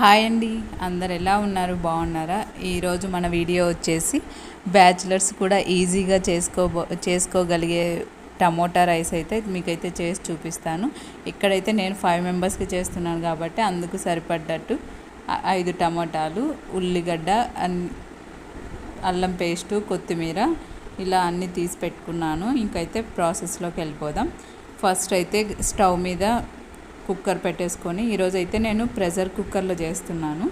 Hi అండి. అందరు ఎలా ఉన్నారు? బాగున్నారా? ఈరోజు మన వీడియో వచ్చేసి బ్యాచిలర్స్ కూడా ఈజీగా చేసుకో చేసుకోగలిగే టమోటా రైస్ అయితే మీకైతే చేసి చూపిస్తాను. ఇక్కడైతే నేను ఫైవ్ మెంబర్స్కి చేస్తున్నాను కాబట్టి అందుకు సరిపడ్డట్టు ఐదు టమోటాలు ఉల్లిగడ్డ అల్లం పేస్టు కొత్తిమీర ఇలా అన్నీ తీసి పెట్టుకున్నాను. ఇంకైతే ప్రాసెస్లోకి వెళ్ళిపోదాం. ఫస్ట్ అయితే స్టవ్ మీద కుక్కర్ పెట్టేసుకొని ఈరోజైతే నేను ప్రెషర్ కుక్కర్లో చేస్తున్నాను.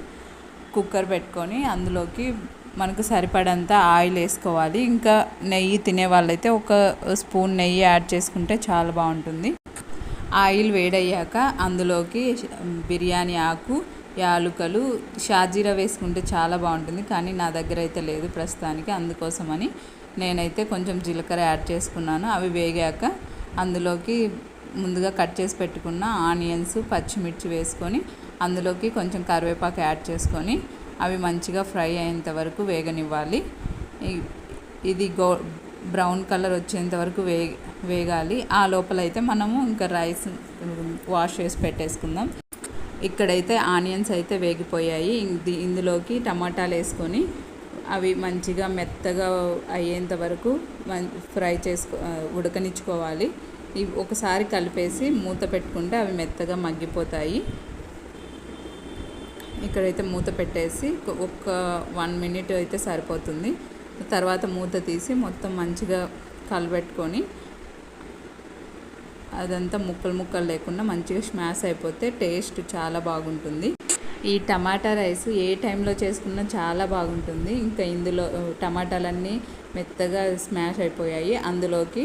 కుక్కర్ పెట్టుకొని అందులోకి మనకు సరిపడంత ఆయిల్ వేసుకోవాలి. ఇంకా నెయ్యి తినే వాళ్ళైతే ఒక స్పూన్ నెయ్యి యాడ్ చేసుకుంటే చాలా బాగుంటుంది. ఆయిల్ వేడయ్యాక అందులోకి బిర్యానీ ఆకు యాలుకలు షాజీరా వేసుకుంటే చాలా బాగుంటుంది. కానీ నా దగ్గర అయితే లేదు ప్రస్తుతానికి. అందుకోసమని నేనైతే కొంచెం జీలకర్ర యాడ్ చేసుకున్నాను. అవి వేగాక అందులోకి ముందుగా కట్ చేసి పెట్టుకున్న ఆనియన్స్ పచ్చిమిర్చి వేసుకొని అందులోకి కొంచెం కరివేపాకు యాడ్ చేసుకొని అవి మంచిగా ఫ్రై అయ్యేంత వరకు వేగనివ్వాలి. ఇది గో బ్రౌన్ కలర్ వచ్చేంత వరకు వే వేగాలి. ఆ లోపల అయితే మనము ఇంకా రైస్ వాష్ చేసి పెట్టేసుకుందాం. ఇక్కడైతే ఆనియన్స్ అయితే వేగిపోయాయి. ఇందులోకి టమాటాలు వేసుకొని అవి మంచిగా మెత్తగా అయ్యేంత వరకు మం- ఫ్రై చేసుకో ఉడకనిచ్చుకోవాలి. ఇవి ఒకసారి కలిపేసి మూత పెట్టుకుంటే అవి మెత్తగా మగ్గిపోతాయి. ఇక్కడైతే మూత పెట్టేసి ఒక వన్ మినిట్ అయితే సరిపోతుంది. తర్వాత మూత తీసి మొత్తం మంచిగా కలబెట్టుకొని అదంతా ముక్కలు ముక్కలు లేకుండా మంచిగా స్మాష్ అయిపోతే టేస్ట్ చాలా బాగుంటుంది. ఈ టమాటా రైస్ ఏ టైంలో చేసుకున్నా చాలా బాగుంటుంది. ఇంకా ఇందులో టమాటాలన్నీ మెత్తగా స్మాష్ అయిపోయాయి. అందులోకి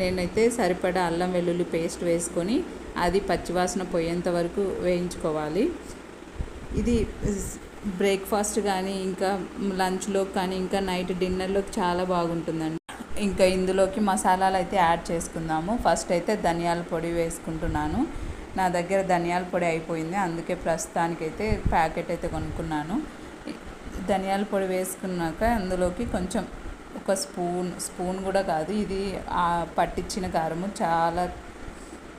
నేనైతే సరిపడా అల్లం వెల్లుల్లి పేస్ట్ వేసుకొని అది పచ్చివాసన పోయేంత వరకు వేయించుకోవాలి. ఇది బ్రేక్ఫాస్ట్ కానీ ఇంకా లంచ్లో కానీ ఇంకా నైట్ డిన్నర్లోకి చాలా బాగుంటుందండి. ఇంకా ఇందులోకి మసాలాలు అయితే యాడ్ చేసుకుందాము. ఫస్ట్ అయితే ధనియాల పొడి వేసుకుంటున్నాను. నా దగ్గర ధనియాల పొడి అయిపోయింది. అందుకే ప్రస్తుతానికైతే ప్యాకెట్ అయితే కొనుక్కున్నాను. ధనియాల పొడి వేసుకున్నాక అందులోకి కొంచెం ఒక స్పూన్ స్పూన్ కూడా కాదు. ఇది ఆ పట్టించిన కారము. చాలా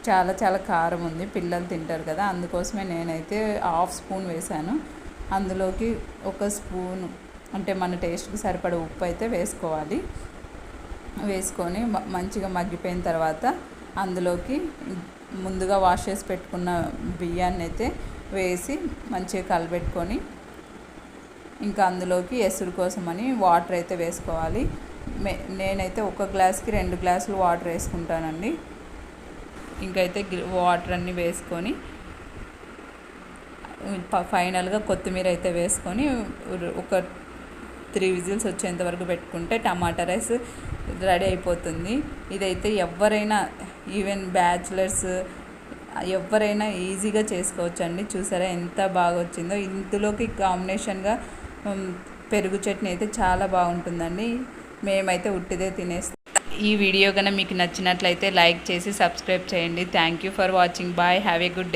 చాలా చాలా కారం ఉంది. పిల్లలు తింటారు కదా. అందుకోసమే నేనైతే హాఫ్ స్పూన్ వేసాను అందులోకి ఒక స్పూన్ అంటే మన టేస్ట్కి సరిపడ ఉప్పు అయితే వేసుకోవాలి. వేసుకొని మంచిగా మగ్గిపోయిన తర్వాత అందులోకి ముందుగా వాష్ చేసి పెట్టుకున్న బియ్యాన్ని అయితే వేసి మంచిగా కలబెట్టుకొని ఇంకా అందులోకి ఎసురు కోసం అని వాటర్ అయితే వేసుకోవాలి. నేనైతే ఒక గ్లాస్కి రెండు గ్లాసులు వాటర్ వేసుకుంటానండి. ఇంకైతే వాటర్ అన్నీ వేసుకొని ఫైనల్గా కొత్తిమీర అయితే వేసుకొని ఒక త్రీ విజిల్స్ వచ్చేంత వరకు పెట్టుకుంటే టమాటా రైస్ రెడీ అయిపోతుంది. ఇదైతే ఎవరైనా ఈవెన్ బ్యాచిలర్స్ ఎవరైనా ఈజీగా చేసుకోవచ్చండి. చూసారా ఎంత బాగా వచ్చిందో ఇందులోకి కాంబినేషన్గా పెరుగు చట్నీ అయితే చాలా బాగుంటుందండి. మేమైతే ఉట్టిదే తినేస్తాం. ఈ వీడియో కనుక మీకు నచ్చినట్లయితే లైక్ చేసి సబ్స్క్రైబ్ చేయండి. Thank you for watching bye have a good day